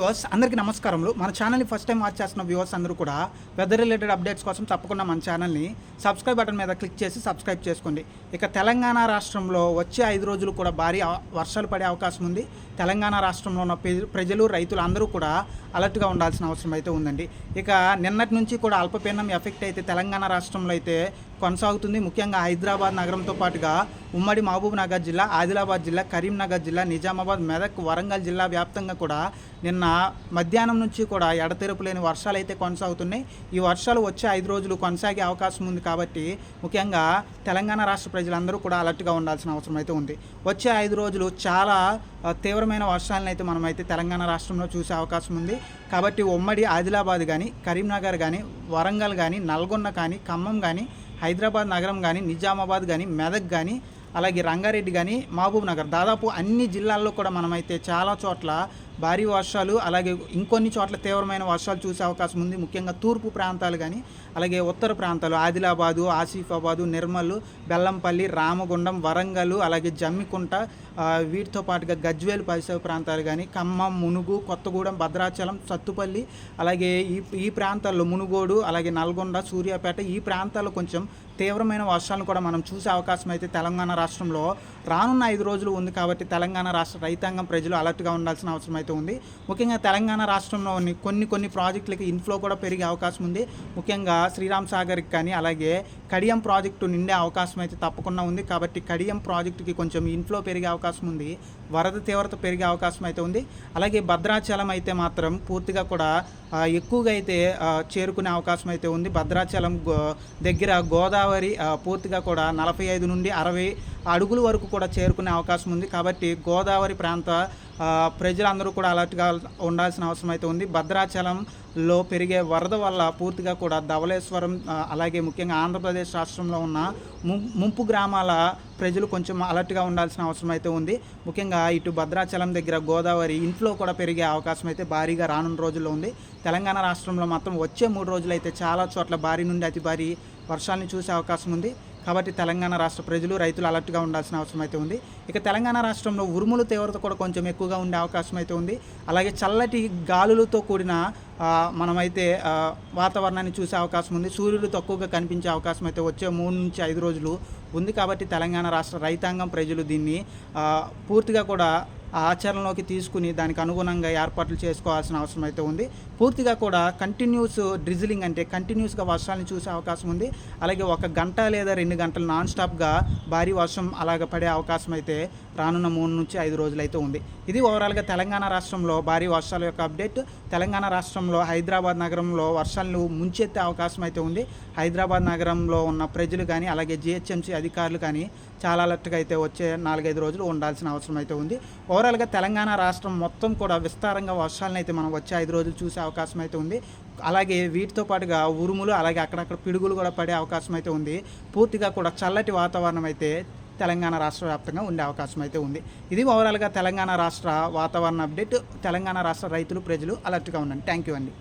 Viewers అందరికీ నమస్కారములు. మన ఛానల్ని ఫస్ట్ టైం వాచ్ చేస్తున్న వ్యూవర్స్ అందరూ కూడా వెదర్ రిలేటెడ్ అప్డేట్స్ కోసం తప్పకుండా మన ఛానల్ని సబ్స్క్రైబ్ బటన్ మీద క్లిక్ చేసి సబ్స్క్రైబ్ చేసుకోండి. ఇక తెలంగాణ రాష్ట్రంలో వచ్చే ఐదు రోజులు కూడా భారీ వర్షాలు పడే అవకాశం ఉంది. తెలంగాణ రాష్ట్రంలో ఉన్న ప్రజలు రైతులు అందరూ కూడా అలర్ట్గా ఉండాల్సిన అవసరం అయితే ఉందండి. ఇక నిన్నటి నుంచి కూడా అల్పపీడనం ఎఫెక్ట్ అయితే తెలంగాణ రాష్ట్రంలో అయితే కొనసాగుతుంది. ముఖ్యంగా హైదరాబాద్ నగరంతో పాటుగా ఉమ్మడి మహబూబ్ నగర్ జిల్లా ఆదిలాబాద్ జిల్లా కరీంనగర్ జిల్లా నిజామాబాద్ మెదక్ వరంగల్ జిల్లా వ్యాప్తంగా కూడా నిన్న మధ్యాహ్నం నుంచి కూడా ఎడతెరపు లేని వర్షాలు అయితే కొనసాగుతున్నాయి. ఈ వర్షాలు వచ్చే ఐదు రోజులు కొనసాగే అవకాశం ఉంది కాబట్టి ముఖ్యంగా తెలంగాణ రాష్ట్ర ప్రజలందరూ కూడా అలర్ట్గా ఉండాల్సిన అవసరం అయితే ఉంది. వచ్చే ఐదు రోజులు చాలా తీవ్రమైన వర్షాలను అయితే మనమైతే తెలంగాణ రాష్ట్రంలో చూసే అవకాశం ఉంది. కాబట్టి ఉమ్మడి ఆదిలాబాద్ కానీ కరీంనగర్ కానీ వరంగల్ కానీ నల్గొండ కానీ ఖమ్మం కానీ హైదరాబాద్ నగరం కానీ నిజామాబాద్ కానీ మెదక్ కానీ అలాగే రంగారెడ్డి కానీ మహబూబ్ నగర్ దాదాపు అన్ని జిల్లాల్లో కూడా మనమైతే చాలా చోట్ల భారీ వర్షాలు అలాగే ఇంకొన్ని చోట్ల తీవ్రమైన వర్షాలు చూసే అవకాశం ఉంది. ముఖ్యంగా తూర్పు ప్రాంతాలు కానీ అలాగే ఉత్తర ప్రాంతాలు ఆదిలాబాదు ఆసిఫాబాదు నిర్మల్ బెల్లంపల్లి రామగుండం వరంగల్ అలాగే జమ్మికుంట వీటితో పాటుగా గజ్వేల్ పరిసర ప్రాంతాలు కానీ ఖమ్మం మునుగు కొత్తగూడెం భద్రాచలం సత్తుపల్లి అలాగే ఈ ఈ ప్రాంతాల్లో మునుగోడు అలాగే నల్గొండ సూర్యాపేట ఈ ప్రాంతాల్లో కొంచెం తీవ్రమైన వర్షాలను కూడా మనం చూసే అవకాశం అయితే తెలంగాణ రాష్ట్రంలో రానున్న ఐదు రోజులు ఉంది కాబట్టి తెలంగాణ రాష్ట్ర రైతాంగం ప్రజలు అలర్ట్గా ఉండాల్సిన అవసరం అయితే ఉంది. ముఖ్యంగా తెలంగాణ రాష్ట్రంలోని కొన్ని కొన్ని ప్రాజెక్టులకి ఇన్ఫ్లో కూడా పెరిగే అవకాశం ఉంది. ముఖ్యంగా శ్రీరామ్ సాగర్కి కానీ అలాగే కడియం ప్రాజెక్టు నిండే అవకాశం అయితే తప్పకుండా ఉంది. కాబట్టి కడియం ప్రాజెక్టుకి కొంచెం ఇన్ఫ్లో పెరిగే అవకాశం ఉంది. వరద తీవ్రత పెరిగే అవకాశం అయితే ఉంది. అలాగే భద్రాచలం అయితే మాత్రం పూర్తిగా కూడా ఎక్కువగా అయితే చేరుకునే అవకాశం అయితే ఉంది. భద్రాచలం దగ్గర గోదావరి పూర్తిగా కూడా నలభై ఐదు నుండి అరవై అడుగుల వరకు కూడా చేరుకునే అవకాశం ఉంది. కాబట్టి గోదావరి ప్రాంత ప్రజలందరూ కూడా అలర్ట్గా ఉండాల్సిన అవసరం అయితే ఉంది. భద్రాచలంలో పెరిగే వరద వల్ల పూర్తిగా కూడా ధవళేశ్వరం అలాగే ముఖ్యంగా ఆంధ్రప్రదేశ్ రాష్ట్రంలో ఉన్న ము- ముంపు గ్రామాల ప్రజలు కొంచెం అలర్ట్గా ఉండాల్సిన అవసరం అయితే ఉంది. ముఖ్యంగా ఇటు భద్రాచలం దగ్గర గోదావరి ఇంట్లో కూడా పెరిగే అవకాశం అయితే భారీగా రానున్న రోజుల్లో ఉంది. తెలంగాణ రాష్ట్రంలో మాత్రం వచ్చే మూడు రోజులు అయితే చాలా చోట్ల భారీ నుండి అతి భారీ వర్షాన్ని చూసే అవకాశం ఉంది. కాబట్టి తెలంగాణ రాష్ట్ర ప్రజలు రైతులు అలర్ట్గా ఉండాల్సిన అవసరం అయితే ఉంది. ఇక తెలంగాణ రాష్ట్రంలో ఉరుముల తీవ్రత కూడా కొంచెం ఎక్కువగా ఉండే అవకాశం అయితే ఉంది. అలాగే చల్లటి గాలులతో కూడిన మనమైతే వాతావరణాన్ని చూసే అవకాశం ఉంది. సూర్యుడు తక్కువగా కనిపించే అవకాశం అయితే వచ్చే మూడు నుంచి ఐదు రోజులు ఉంది కాబట్టి తెలంగాణ రాష్ట్ర రైతాంగం ప్రజలు దీన్ని పూర్తిగా కూడా ఆచరణలోకి తీసుకుని దానికి అనుగుణంగా ఏర్పాట్లు చేసుకోవాల్సిన అవసరం అయితే ఉంది. పూర్తిగా కూడా కంటిన్యూస్ డ్రిజిలింగ్ అంటే కంటిన్యూస్గా వర్షాలను చూసే అవకాశం ఉంది. అలాగే ఒక గంట లేదా రెండు గంటలు నాన్ స్టాప్గా భారీ వర్షం అలాగ పడే అవకాశం అయితే రానున్న మూడు నుంచి ఐదు రోజులు అయితే ఉంది. ఇది ఓవరాల్గా తెలంగాణ రాష్ట్రంలో భారీ వర్షాల యొక్క అప్డేట్ తెలంగాణ రాష్ట్రంలో హైదరాబాద్ నగరంలో వర్షాలను ముంచెత్తే అవకాశం అయితే ఉంది. హైదరాబాద్ నగరంలో ఉన్న ప్రజలు కానీ అలాగే జిహెచ్ఎంసీ అధికారులు కానీ చాలా అలర్ట్గా అయితే వచ్చే నాలుగైదు రోజులు ఉండాల్సిన అవసరం అయితే ఉంది. ఓవరాల్గా తెలంగాణ రాష్ట్రం మొత్తం కూడా విస్తారంగా వర్షాలను అయితే మనం వచ్చే ఐదు రోజులు చూసే అవకాశం అయితే ఉంది. అలాగే వీటితో పాటుగా ఉరుములు అలాగే అక్కడక్కడ పిడుగులు కూడా పడే అవకాశం అయితే ఉంది. పూర్తిగా కూడా చల్లటి వాతావరణం అయితే తెలంగాణ రాష్ట్ర వ్యాప్తంగా ఉండే అవకాశం అయితే ఉంది. ఇది ఓవరాల్గా తెలంగాణ రాష్ట్ర వాతావరణ అప్డేట్. తెలంగాణ రాష్ట్ర రైతులు ప్రజలు అలర్ట్గా ఉండండి. థ్యాంక్ యూ అండి.